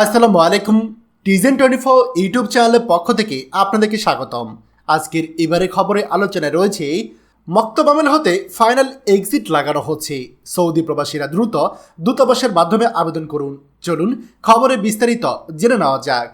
আসসালামু আলাইকুম টিজেন twenty four YouTube চ্যানেলের পক্ষ থেকে আপনাদেরকে স্বাগতম। আজকের এবারে খবরে আলোচনায় রয়েছে মক্তব আমেল হতে ফাইনাল এক্সিট লাগানো হচ্ছে। সৌদি প্রবাসীরা দ্রুত দূতাবাসের মাধ্যমে আবেদন করুন। চলুন খবরে বিস্তারিত জেনে নেওয়া যাক।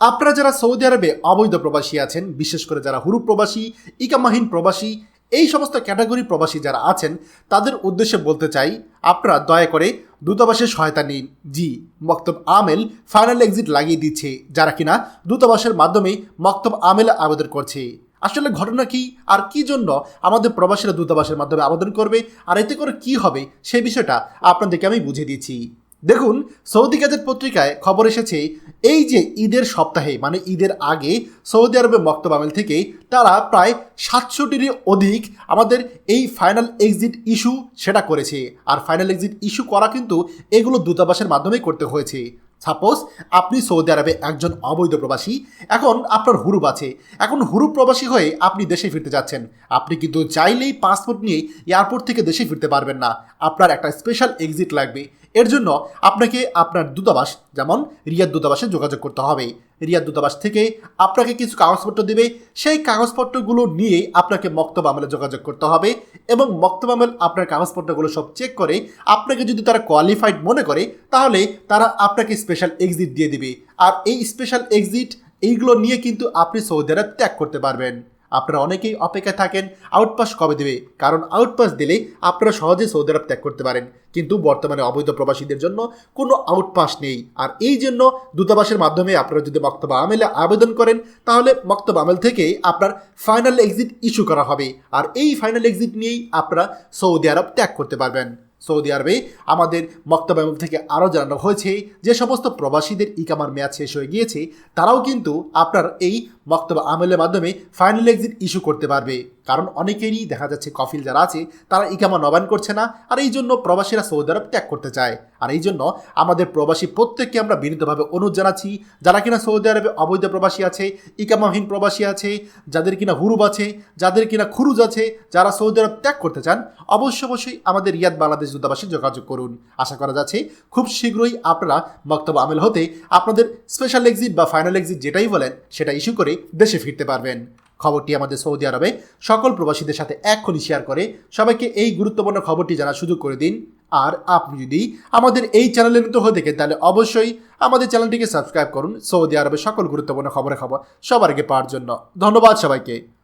আপনারা যারা সৌদি আরবে অবৈধ প্রবাসী আছেন, বিশেষ করে যারা হুরু প্রবাসী, ইকামাহীন প্রবাসী, এই সমস্ত ক্যাটাগরি প্রবাসী যারা আছেন, তাদের উদ্দেশ্যে বলতে চাই, আপনারা দয়া করে দূতাবাসের সহায়তা নিন। জি, মক্তব আমেল ফাইনাল এক্সিট লাগিয়ে দিচ্ছে। যারা কিনা দূতাবাসের মাধ্যমে মক্তব আমেল আবেদন করছে। আসলে ঘটনা কি? আর কি জন্য আমাদের প্রবাসীরা দূতাবাসের মাধ্যমে আবেদন করবে? আর এতে করে কি হবে? সে বিষয়টা আপনাদেরকে আমি বুঝিয়ে দিচ্ছি। দেখুন, সৌদি গাজেট পত্রিকায় খবর এসেছে, এই যে ঈদের সপ্তাহে মানে ঈদের আগে, সৌদি আরবের মক্তব থেকে তারা প্রায় সাতশোটির অধিক আমাদের এই ফাইনাল এক্সিট ইস্যু সেটা করেছে। আর ফাইনাল এক্সিট ইস্যু করা কিন্তু এগুলো দূতাবাসের মাধ্যমে করতে হয়েছে। সাপোজ আপনি সৌদি আরবে একজন অবৈধ প্রবাসী, এখন আপনার হুরুপ আছে। এখন হুরুপ প্রবাসী হয়ে আপনি দেশে ফিরতে যাচ্ছেন। আপনি কিন্তু চাইলেই পাসপোর্ট নিয়ে এয়ারপোর্ট থেকে দেশে ফিরতে পারবেন না। আপনার একটা স্পেশাল এক্সিট লাগবে। এর জন্য আপনাকে আপনার দূতাবাস, যেমন রিয়াদ দূতাবাসে যোগাযোগ করতে হবে। রিয়াদ দূতাবাস থেকে আপনাকে কিছু কাগজপত্র দেবে। সেই কাগজপত্রগুলো নিয়ে আপনাকে মক্তব আমলে যোগাযোগ করতে হবে এবং মক্তব আমল আপনার কাগজপত্রগুলো সব চেক করে আপনাকে যদি তারা কোয়ালিফাইড মনে করে, তাহলে তারা আপনাকে স্পেশাল এক্সিট দিয়ে দিবে। আর এই স্পেশাল এক্সিট এইগুলো নিয়ে কিন্তু আপনি সৌদি আরব ত্যাগ করতে পারবেন। আপনারা অনেকেই অপেক্ষায় থাকেন আউটপাস কবে দেবে, কারণ আউটপাস দিলে আপনারা সহজে সৌদি আরব ত্যাগ করতে পারেন। কিন্তু বর্তমানে অবৈধ প্রবাসীদের জন্য কোনো আউটপাস নেই। আর এই জন্য দূতাবাসের মাধ্যমে আপনারা যদি মক্তবা আমেলে আবেদন করেন, তাহলে মক্তবা আমেল থেকে আপনার ফাইনাল এক্সিট ইস্যু করা হবে। আর এই ফাইনাল এক্সিট নিয়েই আপনারা সৌদি আরব ত্যাগ করতে পারবেন। সৌদি আরবে আমাদের মক্তব্য থেকে আরও জানানো হয়েছে, যে সমস্ত প্রবাসীদের ইকামার মেয়াদ শেষ হয়ে গিয়েছে, তারাও কিন্তু আপনার এই মক্তব্য আমেলের মাধ্যমে ফাইনাল এক্সিট ইস্যু করতে পারবে। কারণ অনেকেরই দেখা যাচ্ছে কফিল যারা আছে, তারা ইকামা নবায়ন করছে না, আর এই জন্য প্রবাসীরা সৌদি আরব ত্যাগ করতে চায়। আর এই জন্য আমাদের প্রবাসী প্রত্যেককে আমরা বিনীতভাবে অনুরোধ জানাচ্ছি, যারা কিনা সৌদি আরবে অবৈধ প্রবাসী আছে, ইকামাহীন প্রবাসী আছে, যাদের কিনা হুরুব আছে, যাদের কিনা খুরুজ আছে, যারা সৌদি আরব ত্যাগ করতে চান অবশ্য অবশ্যই আমাদের রিয়াদ বাংলাদেশ দূতাবাসে যোগাযোগ করুন। আশা করা যাচ্ছে খুব শীঘ্রই আপনারা বক্তব্য আমেল হতে আপনাদের স্পেশাল এক্সিট বা ফাইনাল এক্সিট যেটাই বলেন, সেটা ইস্যু করে দেশে ফিরতে পারবেন। খবরটি আমাদের সৌদি আরবে সকল প্রবাসীদের সাথে এক্ষুনি শেয়ার করে। সবাইকে এই গুরুত্বপূর্ণ খবরটি জানা সুযোগ করে দিন। আর আপনি যদি আমাদের এই চ্যানেলে নতুন হয়ে থাকেন, তাহলে অবশ্যই আমাদের চ্যানেলটিকে সাবস্ক্রাইব করুন। সৌদি আরবে সকল গুরুত্বপূর্ণ খবরের খবর সবার আগে পাওয়ার জন্য। ধন্যবাদ সবাইকে।